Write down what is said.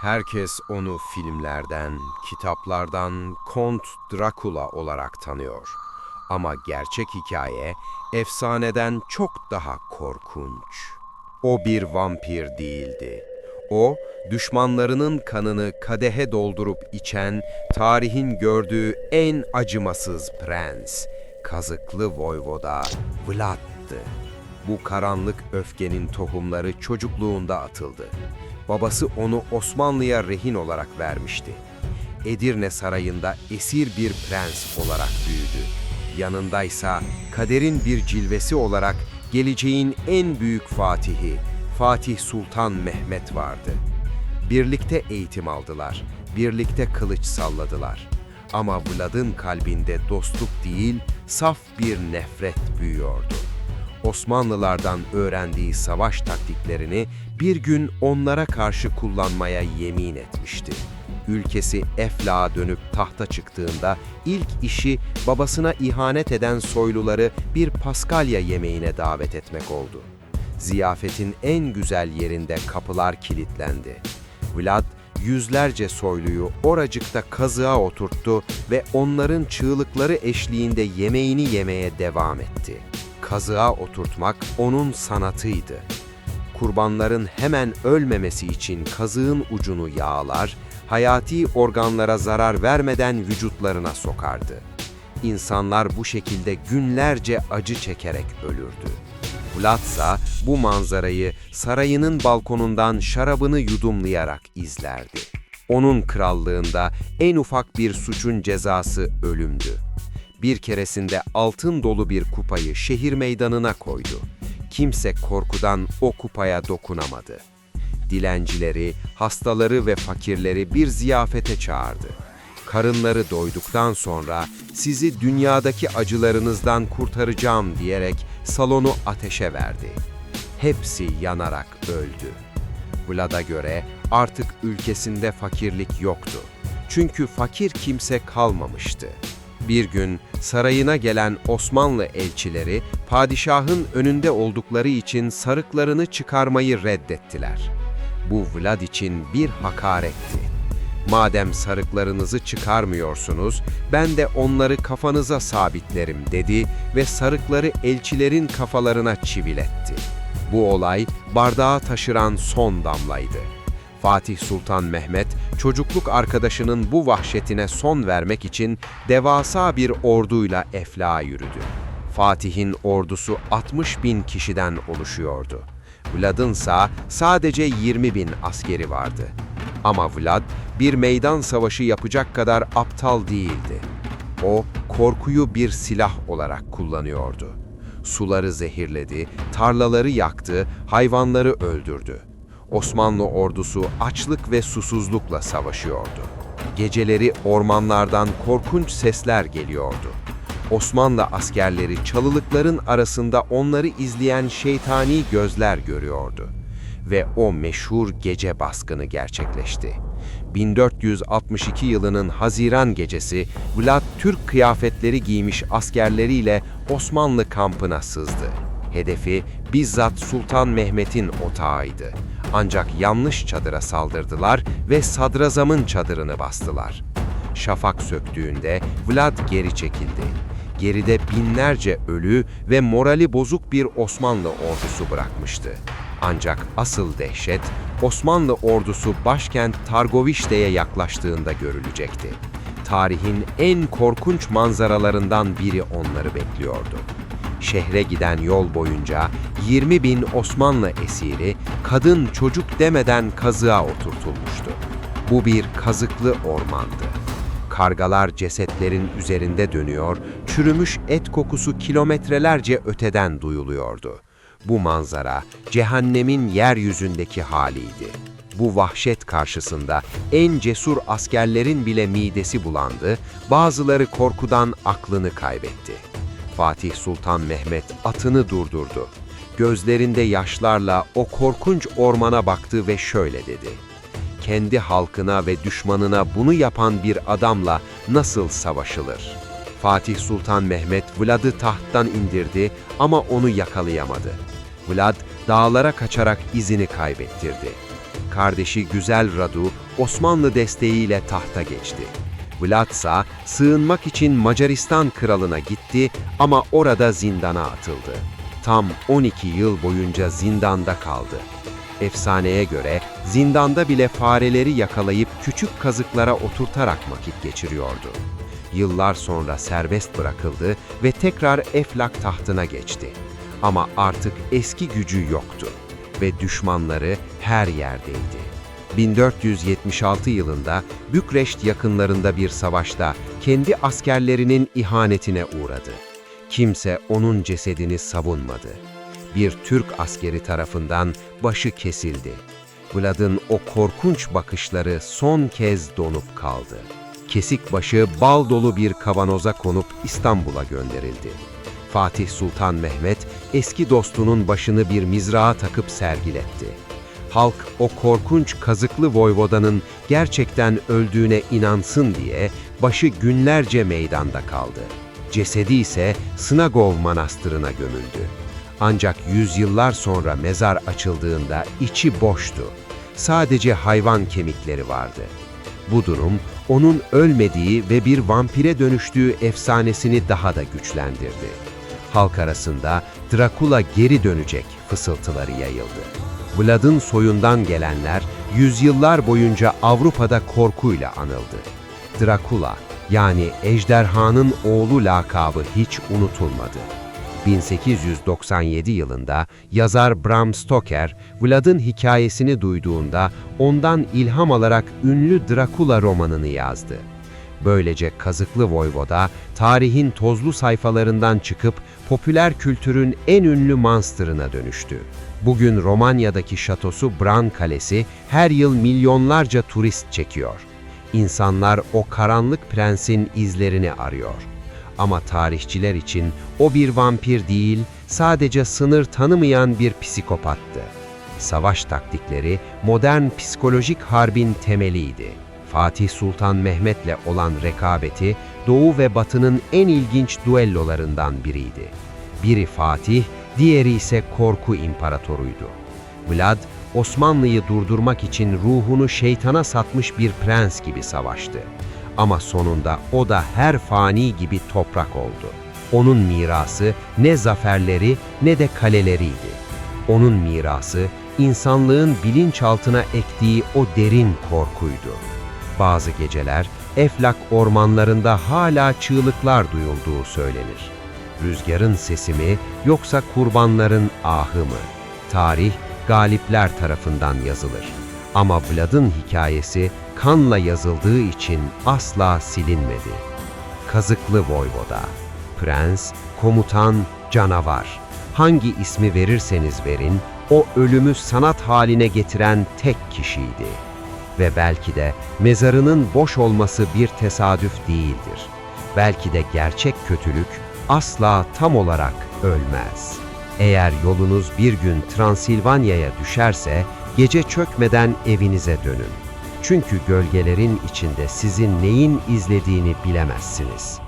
Herkes onu filmlerden, kitaplardan Kont Drakula olarak tanıyor. Ama gerçek hikaye efsaneden çok daha korkunç. O bir vampir değildi. O, düşmanlarının kanını kadehe doldurup içen, tarihin gördüğü en acımasız prens, kazıklı voyvoda Vlad'dı. Bu karanlık öfkenin tohumları çocukluğunda atıldı. Babası onu Osmanlı'ya rehin olarak vermişti. Edirne Sarayı'nda esir bir prens olarak büyüdü. Yanındaysa kaderin bir cilvesi olarak geleceğin en büyük fatihi Fatih Sultan Mehmet vardı. Birlikte eğitim aldılar, birlikte kılıç salladılar. Ama Vlad'ın kalbinde dostluk değil, saf bir nefret büyüyordu. Osmanlılardan öğrendiği savaş taktiklerini bir gün onlara karşı kullanmaya yemin etmişti. Ülkesi Efla'a dönüp tahta çıktığında ilk işi babasına ihanet eden soyluları bir Paskalya yemeğine davet etmek oldu. Ziyafetin en güzel yerinde kapılar kilitlendi. Vlad yüzlerce soyluyu oracıkta kazığa oturttu ve onların çığlıkları eşliğinde yemeğini yemeye devam etti. Kazığa oturtmak onun sanatıydı. Kurbanların hemen ölmemesi için kazığın ucunu yağlar, hayati organlara zarar vermeden vücutlarına sokardı. İnsanlar bu şekilde günlerce acı çekerek ölürdü. Vladsa bu manzarayı sarayının balkonundan şarabını yudumlayarak izlerdi. Onun krallığında en ufak bir suçun cezası ölümdü. Bir keresinde altın dolu bir kupayı şehir meydanına koydu. Kimse korkudan o kupaya dokunamadı. Dilencileri, hastaları ve fakirleri bir ziyafete çağırdı. Karınları doyduktan sonra sizi dünyadaki acılarınızdan kurtaracağım diyerek salonu ateşe verdi. Hepsi yanarak öldü. Vlad'a göre artık ülkesinde fakirlik yoktu. Çünkü fakir kimse kalmamıştı. Bir gün sarayına gelen Osmanlı elçileri padişahın önünde oldukları için sarıklarını çıkarmayı reddettiler. Bu Vlad için bir hakaretti. Madem sarıklarınızı çıkarmıyorsunuz, ben de onları kafanıza sabitlerim dedi ve sarıkları elçilerin kafalarına çiviletti. Bu olay bardağı taşıran son damlaydı. Fatih Sultan Mehmet, çocukluk arkadaşının bu vahşetine son vermek için devasa bir orduyla Eflak'a yürüdü. Fatih'in ordusu 60 bin kişiden oluşuyordu. Vlad'ınsa sadece 20 bin askeri vardı. Ama Vlad bir meydan savaşı yapacak kadar aptal değildi. O korkuyu bir silah olarak kullanıyordu. Suları zehirledi, tarlaları yaktı, hayvanları öldürdü. Osmanlı ordusu açlık ve susuzlukla savaşıyordu. Geceleri ormanlardan korkunç sesler geliyordu. Osmanlı askerleri çalılıkların arasında onları izleyen şeytani gözler görüyordu. Ve o meşhur gece baskını gerçekleşti. 1462 yılının Haziran gecesi Vlad Türk kıyafetleri giymiş askerleriyle Osmanlı kampına sızdı. Hedefi bizzat Sultan Mehmet'in otağıydı. Ancak yanlış çadıra saldırdılar ve sadrazamın çadırını bastılar. Şafak söktüğünde Vlad geri çekildi. Geride binlerce ölü ve morali bozuk bir Osmanlı ordusu bırakmıştı. Ancak asıl dehşet Osmanlı ordusu başkent Targovişte'ye yaklaştığında görülecekti. Tarihin en korkunç manzaralarından biri onları bekliyordu. Şehre giden yol boyunca 20 bin Osmanlı esiri kadın çocuk demeden kazığa oturtulmuştu. Bu bir kazıklı ormandı. Kargalar cesetlerin üzerinde dönüyor, çürümüş et kokusu kilometrelerce öteden duyuluyordu. Bu manzara cehennemin yeryüzündeki haliydi. Bu vahşet karşısında en cesur askerlerin bile midesi bulandı, bazıları korkudan aklını kaybetti. Fatih Sultan Mehmet atını durdurdu. Gözlerinde yaşlarla o korkunç ormana baktı ve şöyle dedi. Kendi halkına ve düşmanına bunu yapan bir adamla nasıl savaşılır? Fatih Sultan Mehmet Vlad'ı tahttan indirdi ama onu yakalayamadı. Vlad dağlara kaçarak izini kaybettirdi. kardeşi Güzel Radu Osmanlı desteğiyle tahta geçti. Vlad sığınmak için Macaristan kralına gitti ama orada zindana atıldı. Tam 12 yıl boyunca zindanda kaldı. Efsaneye göre zindanda bile fareleri yakalayıp küçük kazıklara oturtarak vakit geçiriyordu. Yıllar sonra serbest bırakıldı ve tekrar Eflak tahtına geçti. Ama artık eski gücü yoktu ve düşmanları her yerdeydi. 1476 yılında Bükreşt yakınlarında bir savaşta kendi askerlerinin ihanetine uğradı. Kimse onun cesedini savunmadı. Bir Türk askeri tarafından başı kesildi. Vlad'ın o korkunç bakışları son kez donup kaldı. Kesik başı bal dolu bir kavanoza konup İstanbul'a gönderildi. Fatih Sultan Mehmet eski dostunun başını bir mizrağa takıp sergiletti. Halk o korkunç kazıklı voyvodanın gerçekten öldüğüne inansın diye başı günlerce meydanda kaldı. Cesedi ise Snagov Manastırı'na gömüldü. Ancak yüzyıllar sonra mezar açıldığında içi boştu. Sadece hayvan kemikleri vardı. Bu durum onun ölmediği ve bir vampire dönüştüğü efsanesini daha da güçlendirdi. Halk arasında Drakula geri dönecek fısıltıları yayıldı. Vlad'ın soyundan gelenler yüzyıllar boyunca Avrupa'da korkuyla anıldı. Drakula yani ejderhanın oğlu lakabı hiç unutulmadı. 1897 yılında yazar Bram Stoker, Vlad'ın hikayesini duyduğunda ondan ilham alarak ünlü Drakula romanını yazdı. Böylece Kazıklı Voyvoda, tarihin tozlu sayfalarından çıkıp popüler kültürün en ünlü monster'ına dönüştü. Bugün Romanya'daki şatosu Bran Kalesi her yıl milyonlarca turist çekiyor. İnsanlar o karanlık prensin izlerini arıyor. Ama tarihçiler için o bir vampir değil, sadece sınır tanımayan bir psikopattı. Savaş taktikleri modern psikolojik harbin temeliydi. Fatih Sultan Mehmet'le olan rekabeti Doğu ve Batı'nın en ilginç duellolarından biriydi. Biri Fatih, diğeri ise korku imparatoruydu. Vlad, Osmanlı'yı durdurmak için ruhunu şeytana satmış bir prens gibi savaştı. Ama sonunda o da her fani gibi toprak oldu. Onun mirası ne zaferleri ne de kaleleriydi. Onun mirası insanlığın bilinçaltına ektiği o derin korkuydu. Bazı geceler Eflak ormanlarında hala çığlıklar duyulduğu söylenir. Rüzgarın sesi mi yoksa kurbanların ahı mı? Tarih galipler tarafından yazılır. Ama Vlad'ın hikayesi kanla yazıldığı için asla silinmedi. Kazıklı Voyvoda, Prens, Komutan, Canavar. Hangi ismi verirseniz verin, o ölümü sanat haline getiren tek kişiydi. Ve belki de mezarının boş olması bir tesadüf değildir. Belki de gerçek kötülük asla tam olarak ölmez. Eğer yolunuz bir gün Transilvanya'ya düşerse, gece çökmeden evinize dönün. Çünkü gölgelerin içinde sizin neyin izlediğini bilemezsiniz.''